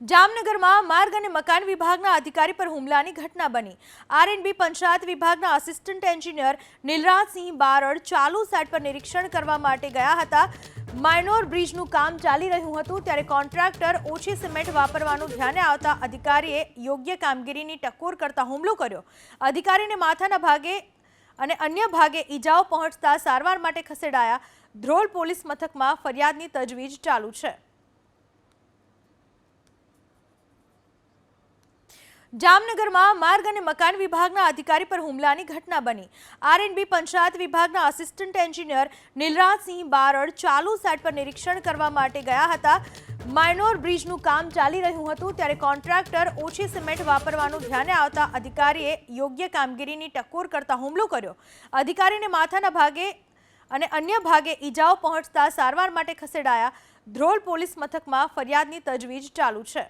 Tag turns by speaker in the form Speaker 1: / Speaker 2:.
Speaker 1: જામનગરમાં માર્ગ અને મકાન વિભાગના અધિકારી પર હુમલાની ઘટના બની. આરએનબી પંચાયત વિભાગના આસિસ્ટન્ટ એન્જિનિયર નિલરાજસિંહ બારડ ચાલુ સાઇટ પર નિરીક્ષણ કરવા માટે ગયા હતા. માઇનોર બ્રિજનું કામ ચાલી રહ્યું હતું ત્યારે કોન્ટ્રાક્ટર ઓછી સિમેન્ટ વાપરવાનું ધ્યાને આવતા અધિકારીએ યોગ્ય કામગીરીની ટકોર કરતા હુમલો કર્યો. અધિકારીને માથાના ભાગે અને અન્ય ભાગે ઈજાઓ પહોંચતા સારવાર માટે ખસેડાયા. ધ્રોલ પોલીસ મથકમાં ફરિયાદની તજવીજ ચાલુ છે. જામનગરમાં માર્ગ અને મકાન વિભાગના અધિકારી પર હુમલાની ઘટના બની. આરએનબી પંચાયત વિભાગના આસિસ્ટન્ટ એન્જિનિયર નિલરાજસિંહ બારડ ચાલુ સાઇટ પર નિરીક્ષણ કરવા માટે ગયા હતા. માઇનોર બ્રિજનું કામ ચાલી રહ્યું હતું, ત્યારે કોન્ટ્રાક્ટર ઓછી સિમેન્ટ વાપરવાનું ધ્યાને આવતા અધિકારીએ યોગ્ય કામગીરીની ટકોર કરતા હુમલો કર્યો. અધિકારીને માથાના ભાગે અને અન્ય ભાગે ઈજાઓ પહોંચતા સારવાર માટે ખસેડાયા. ધ્રોલ પોલીસ મથકમાં ફરિયાદની તજવીજ ચાલુ છે.